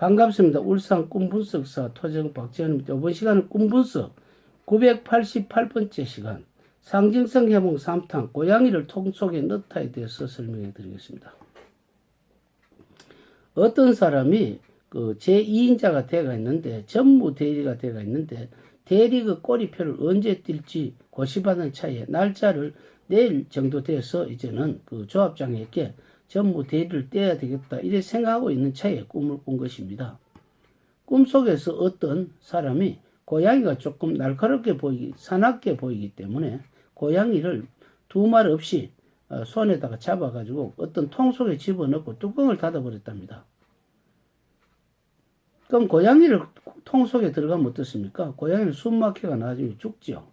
반갑습니다. 울산 꿈분석사 토정 박지현입니다. 이번 시간은 꿈분석 988번째 시간 상징성 해몽 3탄 고양이를 통 속에 넣다에 대해서 설명해 드리겠습니다. 어떤 사람이 그 제2인자가 돼가 있는데 전무 대리가 돼가 있는데 대리 그 꼬리표를 언제 뛸지 고시받은 차이에 날짜를 내일 정도 돼서 이제는 그 조합장에게 전무 대리를 떼야 되겠다 이래 생각하고 있는 차이에 꿈을 꾼 것입니다. 꿈속에서 어떤 사람이 고양이가 조금 날카롭게 보이기 사납게 보이기 때문에 고양이를 두 말 없이 어, 손에다가 잡아가지고 어떤 통 속에 집어넣고 뚜껑을 닫아버렸답니다. 그럼 고양이를 통 속에 들어가면 어떻습니까? 고양이는 숨막히가 나중에 죽지요.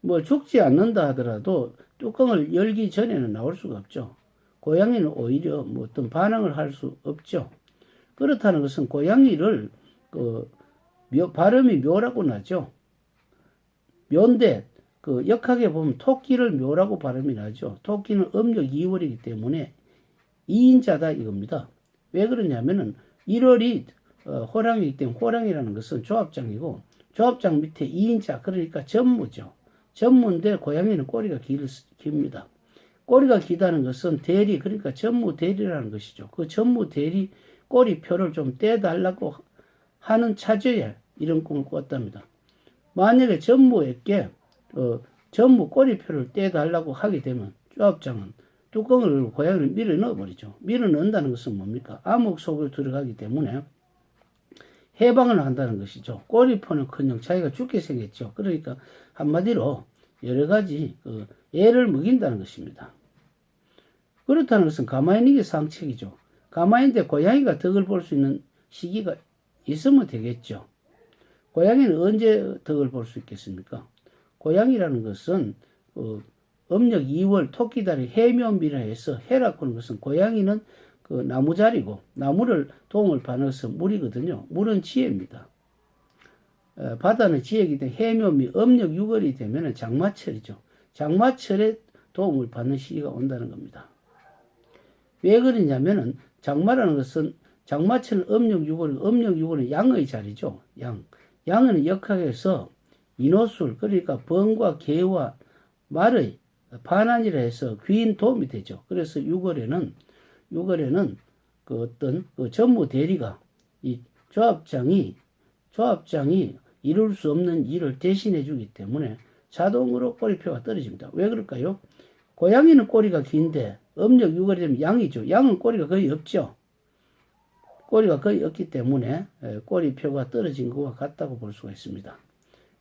뭐 죽지 않는다 하더라도 뚜껑을 열기 전에는 나올 수가 없죠. 고양이는 오히려 뭐 어떤 반응을 할 수 없죠. 그렇다는 것은 고양이를 그 묘, 발음이 묘라고 나죠. 묘인데 그 역하게 보면 토끼를 묘라고 발음이 나죠. 토끼는 음력 2월이기 때문에 2인자다 이겁니다. 왜 그러냐면은 1월이 어, 호랑이기 때문에 호랑이라는 것은 조합장이고 조합장 밑에 2인자 그러니까 전무죠. 전무인데 고양이는 꼬리가 길, 깁니다. 꼬리가 기다는 것은 대리 그러니까 전무 대리라는 것이죠. 그 전무 대리 꼬리표를 좀 떼달라고 하는 차저에 이런 꿈을 꿨답니다. 만약에 전무에게 어, 전무 꼬리표를 떼달라고 하게 되면 조합장은 뚜껑을 고양이를 밀어 넣어버리죠. 밀어 넣는다는 것은 뭡니까? 암흑 속으로 들어가기 때문에 해방을 한다는 것이죠. 꼬리표는커녕 자기가 죽게 생겼죠. 그러니까 한마디로 여러 가지 그 애를 먹인다는 것입니다. 그렇다는 것은 가만히 있는 게 상책이죠. 있는데 고양이가 덕을 볼 수 있는 시기가 있으면 되겠죠. 고양이는 언제 덕을 볼 수 있겠습니까? 고양이라는 것은 어, 음력 2월 토끼다리 해묘미라 해서 해라고 하는 것은 고양이는 그 나무자리고 나무를 받는 것은 물이거든요. 물은 지혜입니다. 어, 바다는 지혜이기 때문에 해묘미 음력 6월이 되면 장마철이죠. 장마철에 도움을 받는 시기가 온다는 겁니다. 왜 그러냐면은 장마라는 것은 장마철은 음력 6월, 음력 6월은 양의 자리죠. 양. 양은 역학에서 인호술, 그러니까 번과 개와 말의 반환이라 해서 귀인 도움이 되죠. 그래서 6월에는, 6월에는 그 어떤 그 전무 대리가 이 조합장이, 조합장이 이룰 수 없는 일을 대신해 주기 때문에 자동으로 꼬리표가 떨어집니다. 왜 그럴까요? 고양이는 꼬리가 긴데 음력 6월이 되면 양이죠. 양은 꼬리가 거의 없죠. 꼬리가 거의 없기 때문에 꼬리표가 떨어진 것과 같다고 볼 수가 있습니다.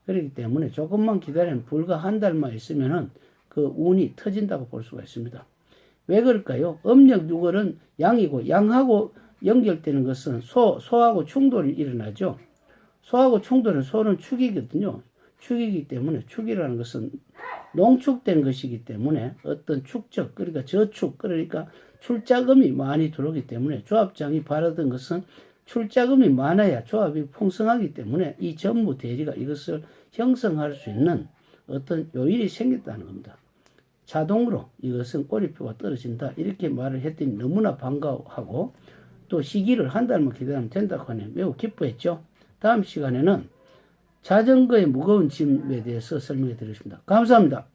그렇기 때문에 조금만 기다리면 불과 한 달만 있으면은 그 운이 터진다고 볼 수가 있습니다. 왜 그럴까요? 음력 6월은 양이고 양하고 연결되는 것은 소, 소하고 충돌이 일어나죠. 소하고 충돌은 소는 축이거든요. 축이기 때문에 축이라는 것은 농축된 것이기 때문에 어떤 축적 그러니까 저축 그러니까 출자금이 많이 들어오기 때문에 조합장이 바라던 것은 출자금이 많아야 조합이 풍성하기 때문에 이 전무 대리가 이것을 형성할 수 있는 어떤 요일이 생겼다는 겁니다. 자동으로 이것은 꼬리표가 떨어진다 이렇게 말을 했더니 너무나 반가워하고 또 시기를 한 달만 기다리면 된다고 하네 매우 기뻐했죠. 다음 시간에는 자전거의 무거운 짐에 대해서 설명해 드리겠습니다. 감사합니다.